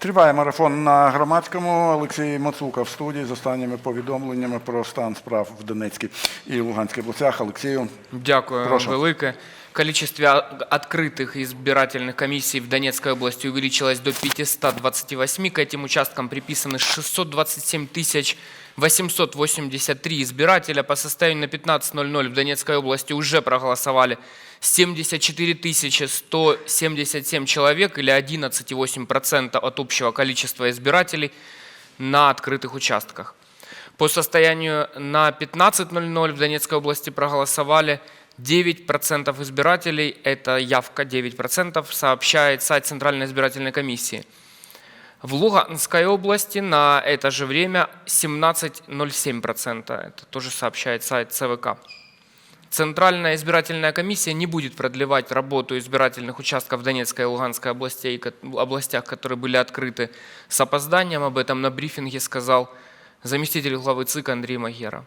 Триває марафон на громадському. Олексій Мацука в студії з останніми повідомленнями про стан справ в Донецькій і Луганській областях. Олексію, Дякую Прошу. велике. Количество а- открытых избирательных комиссий в Донецкой области увеличилось до 528. К этим участкам приписаны 627 тысяч 883 избирателя. По состоянию на 15.00 в Донецкой области уже проголосовали 74 тысячи 177 человек или 11,8% от общего количества избирателей на открытых участках. По состоянию на 15.00 в Донецкой области проголосовали 9% избирателей, это явка 9%, сообщает сайт Центральной избирательной комиссии. В Луганской области на это же время 17,07%, это тоже сообщает сайт ЦВК. Центральная избирательная комиссия не будет продлевать работу избирательных участков Донецкой и Луганской областей, областях, которые были открыты с опозданием. Об этом на брифинге сказал заместитель главы ЦИК Андрей Магера.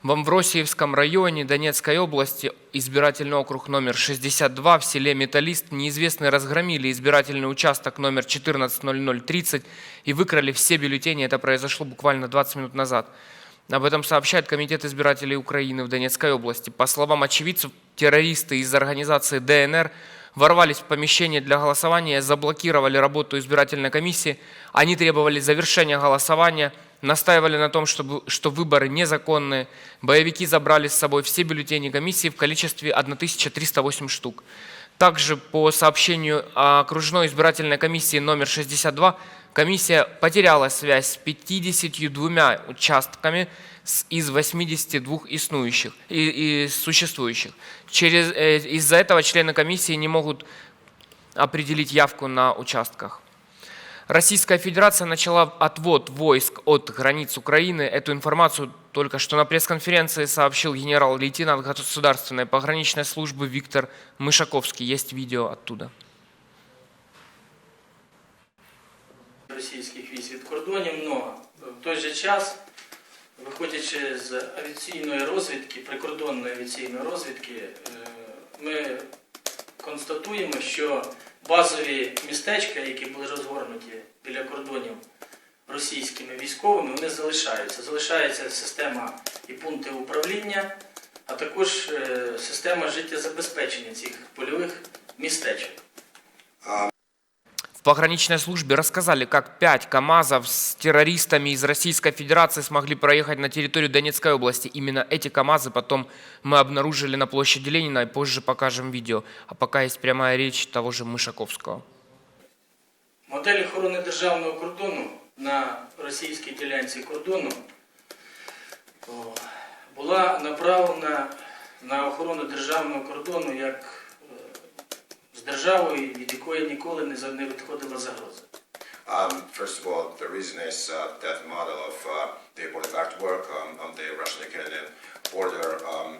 В Амвросиевском районе Донецкой области избирательный округ номер 62 в селе Металлист неизвестные разгромили избирательный участок номер 140030 и выкрали все бюллетени. Это произошло буквально 20 минут назад. Об этом сообщает Комитет избирателей Украины в Донецкой области. По словам очевидцев, террористы из организации ДНР ворвались в помещение для голосования, заблокировали работу избирательной комиссии. Они требовали завершения голосования, настаивали на том, чтобы, что выборы незаконные. Боевики забрали с собой все бюллетени комиссии в количестве 1308 штук. Также по сообщению окружной избирательной комиссии номер 62, комиссия потеряла связь с 52 участками из 82 иснующих, и, и существующих. Через, э, из-за этого члены комиссии не могут определить явку на участках. Российская Федерация начала отвод войск от границ Украины. Эту информацию только что на пресс-конференции сообщил генерал-лейтенант Государственной пограничной службы Виктор Мышаковский. Есть видео оттуда. російських військ від кордонів, але в той же час, виходячи з авіаційної розвідки, прикордонної авіаційної розвідки, е, ми констатуємо, що базові містечка, які були розгорнуті біля кордонів російськими військовими, вони залишаються. Залишається система і пункти управління, а також е, система життєзабезпечення цих польових містечок. В пограничной службе рассказали, как пять КАМАЗов с террористами из Российской Федерации смогли проехать на территорию Донецкой области. Именно эти КАМАЗы потом мы обнаружили на площади Ленина и позже покажем видео. А пока есть прямая речь того же Мышаковского. Модель охорони державного кордону на російській ділянці кордону о, була направлена на охорону державного кордону як е, з Державою, від якої ніколи не не відходила загроза. Um, first of all, the reason is uh, that model of uh, the bodyguard work um, on the Russian-Ukrainian border um,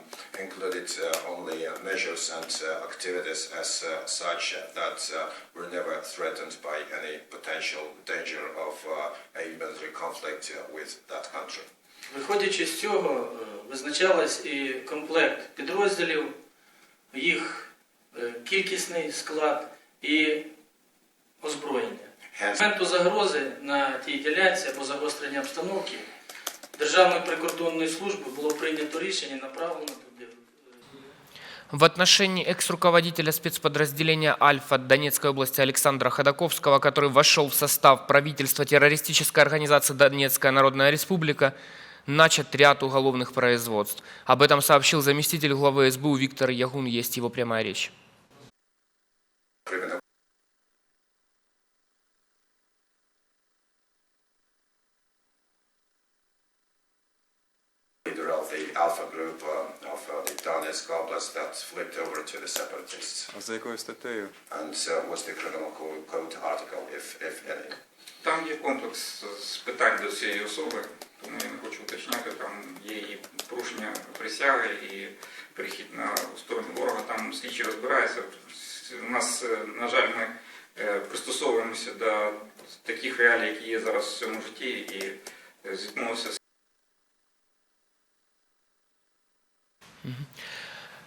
included uh, only uh, measures and uh, activities as uh, such that uh, were never threatened by any potential danger of uh, a military conflict uh, with that country. Виходячи з цього, е, визначалась і комплект підрозділів, їх е, кількісний склад і озброєння. Hence, З моменту загрози на тій ділянці або загострення обстановки Державної прикордонної служби було прийнято рішення і направлено туди. В отношении экс-руководителя спецподразделения «Альфа» Донецкой области Александра Ходаковского, который вошел в состав правительства террористической организации «Донецкая Народная Республика», начат ряд уголовных производств. Об этом сообщил заместитель главы СБУ Виктор Ягун, есть его прямая речь. Donetsk Oblast that flipped over to the separatists. А за якою статтею? And uh, what's the criminal code article, if, if any? Там є комплекс з питань до цієї особи, тому я не хочу уточняти. Там є і порушення присяги, і перехід на сторону ворога. Там слідчі розбираються. У нас, е, на жаль, ми е, пристосовуємося до таких реалій, які є зараз в цьому житті, і е, зіткнулися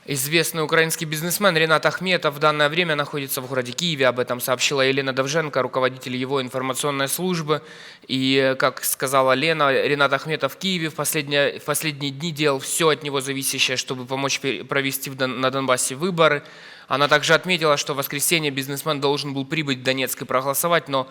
Известный украинский бизнесмен Ренат Ахметов в данное время находится в городе Киеве. Об этом сообщила Елена Довженко, руководитель его информационной службы. И, как сказала Лена, Ренат Ахметов в Киеве в последние, в последние дни делал все от него зависящее, чтобы помочь провести на Донбассе выборы. Она также отметила, что в воскресенье бизнесмен должен был прибыть в Донецк и проголосовать, но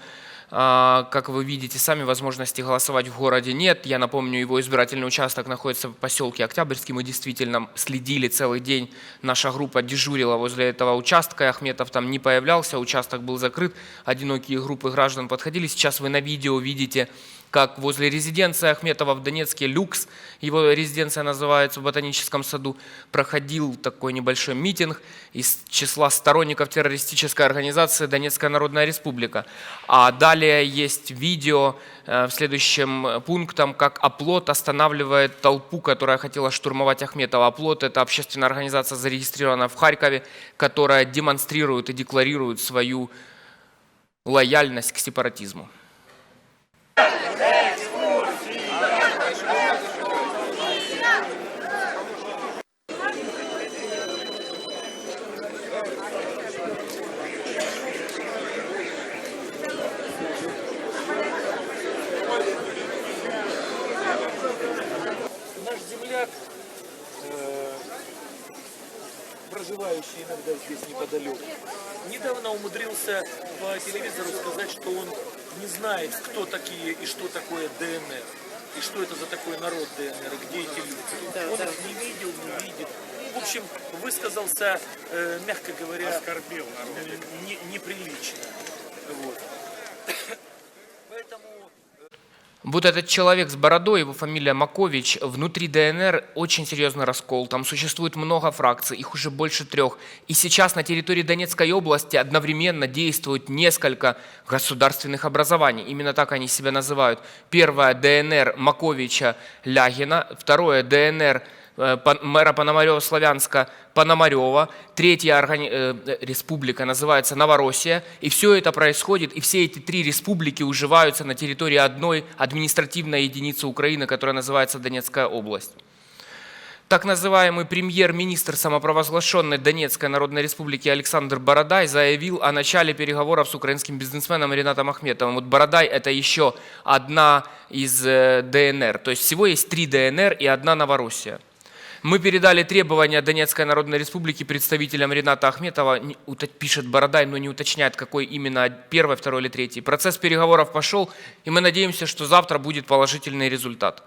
а, Как вы видите, сами возможности голосовать в городе нет. Я напомню, его избирательный участок находится в поселке Октябрьский. Мы действительно следили целый день. Наша группа дежурила возле этого участка. Ахметов там не появлялся, участок был закрыт. Одинокие группы граждан подходили. Сейчас вы на видео видите, как возле резиденции Ахметова в Донецке «Люкс», его резиденция называется в Ботаническом саду, проходил такой небольшой митинг из числа сторонников террористической организации Донецкая Народная Республика. А далее есть видео э, в следующем пунктом, как оплот останавливает толпу, которая хотела штурмовать Ахметова. Оплот – это общественная организация, зарегистрированная в Харькове, которая демонстрирует и декларирует свою лояльность к сепаратизму. Земляк, э, проживающий иногда здесь неподалеку, недавно умудрился по телевизору сказать, что он не знает, кто такие и что такое ДНР. И что это за такой народ ДНР, и где эти люди. он их не видел, не видит. В общем, высказался, э, мягко говоря, оскорбил не, неприлично. Вот. Поэтому Вот этот человек с бородой, его фамилия Макович, внутри ДНР очень серьезный раскол. Там существует много фракций, их уже больше трех. И сейчас на территории Донецкой области одновременно действуют несколько государственных образований. Именно так они себя называют. Первое – ДНР Маковича Лягина. Второе – ДНР э, мэра Пономарева-Славянска Пономарева. Третья органи- э, республика называется Новороссия. И все это происходит, и все эти три республики уживаются на территории одной административной единицы Украины, которая называется Донецкая область. Так называемый премьер-министр самопровозглашенной Донецкой Народной Республики Александр Бородай заявил о начале переговоров с украинским бизнесменом Ренатом Ахметовым. Вот Бородай – это еще одна из э, ДНР. То есть всего есть три ДНР и одна Новороссия. Мы передали требования Донецкой Народной Республики представителям Рената Ахметова, пишет Бородай, но не уточняет, какой именно, первый, второй или третий. Процесс переговоров пошел, и мы надеемся, что завтра будет положительный результат.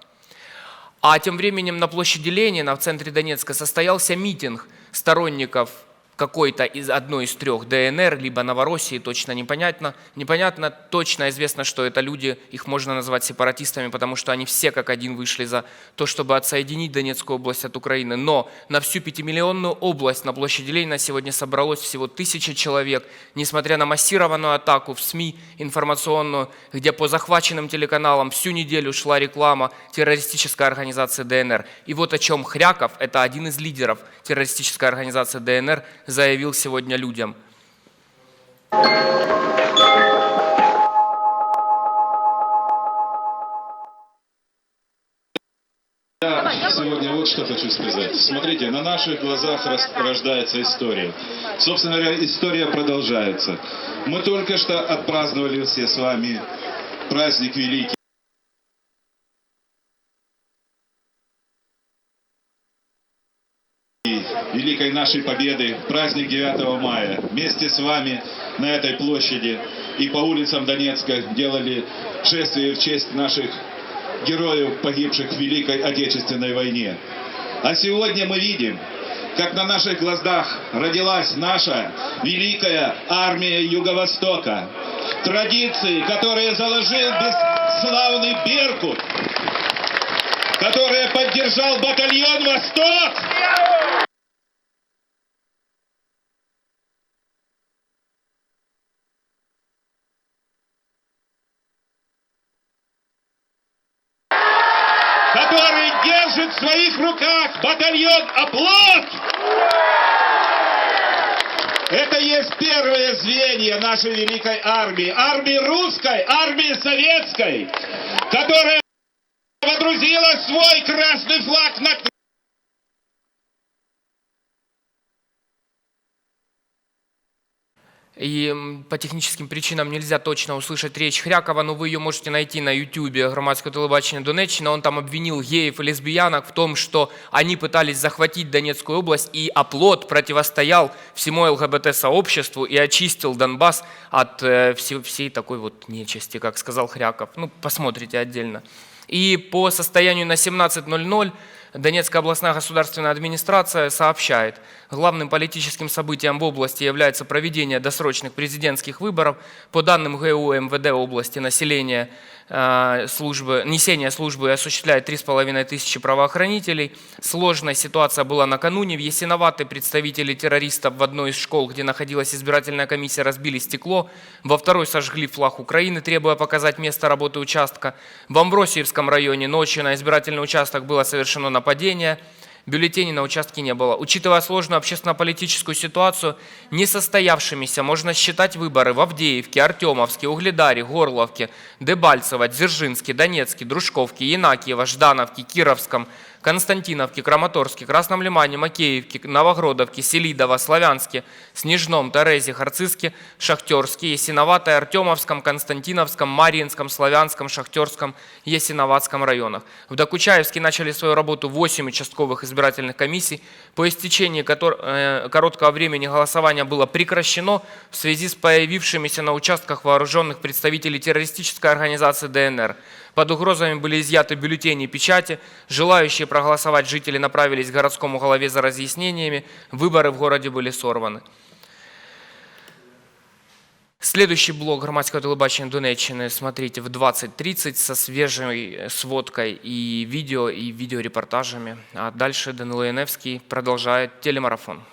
А тем временем на площади Ленина в центре Донецка состоялся митинг сторонников какой-то из одной из трех ДНР, либо Новороссии, точно непонятно. Непонятно, точно известно, что это люди, их можно назвать сепаратистами, потому что они все как один вышли за то, чтобы отсоединить Донецкую область от Украины. Но на всю пятимиллионную область на площади Ленина сегодня собралось всего тысяча человек, несмотря на массированную атаку в СМИ информационную, где по захваченным телеканалам всю неделю шла реклама террористической организации ДНР. И вот о чем Хряков, это один из лидеров террористической организации ДНР, заявил сегодня людям. Я сегодня вот что хочу сказать. Смотрите, на наших глазах рождается история. Собственно говоря, история продолжается. Мы только что отпраздновали все с вами праздник Великий. Великой нашей Победы, праздник 9 мая. Вместе с вами на этой площади и по улицам Донецка делали шествие в честь наших героев, погибших в Великой Отечественной войне. А сегодня мы видим, как на наших глазах родилась наша великая армия Юго-Востока. Традиции, которые заложил бесславный Беркут, которые поддержал батальон «Восток», который своих руках батальон «Оплот». Это есть первое звенья нашей великой армии. Армии русской, армии советской, которая водрузила свой красный флаг на И по техническим причинам нельзя точно услышать речь Хрякова, но вы ее можете найти на ютубе громадского телебачения Донеччина. Он там обвинил геев и лесбиянок в том, что они пытались захватить Донецкую область, и оплот противостоял всему ЛГБТ-сообществу и очистил Донбасс от э, всей, всей такой вот нечисти, как сказал Хряков. Ну, посмотрите отдельно. И по состоянию на 17.00 Донецкая областная государственная администрация сообщает, главным политическим событием в области является проведение досрочных президентских выборов. По данным ГУ МВД области население э, службы, несение службы осуществляет 3,5 тысячи правоохранителей. Сложная ситуация была накануне. В Ясиноватой представители террористов в одной из школ, где находилась избирательная комиссия, разбили стекло. Во второй сожгли флаг Украины, требуя показать место работы участка. В Амвросиевском районе ночью на избирательный участок было совершено нападение. Бюллетеней на участке не было. Учитывая сложную общественно-политическую ситуацию, несостоявшимися можно считать выборы в Авдеевке, Артемовске, Угледаре, Горловке, Дебальцево, Дзержинске, Донецке, Дружковке, Янакиево, Ждановке, Кировском, Константиновке, Краматорске, Красном Лимане, Макеевке, Новогродовке, Селидово, Славянске, Снежном, Терезе, Харциске, Шахтерске, Ясиноватой, Артемовском, Константиновском, Марьинском, Славянском, Шахтерском, Ясиноватском районах. В Докучаевске начали свою работу 8 участковых избирательных комиссий. По истечении э, короткого времени голосование было прекращено в связи с появившимися на участках вооруженных представителей террористической организации ДНР. Под угрозами были изъяты бюллетени и печати. Желающие проголосовать жители направились к городскому голове за разъяснениями. Выборы в городе были сорваны. Следующий блок громадского телебачения Донеччины смотрите в 20.30 со свежей сводкой и видео, и видеорепортажами. А дальше Данило Яневский продолжает телемарафон.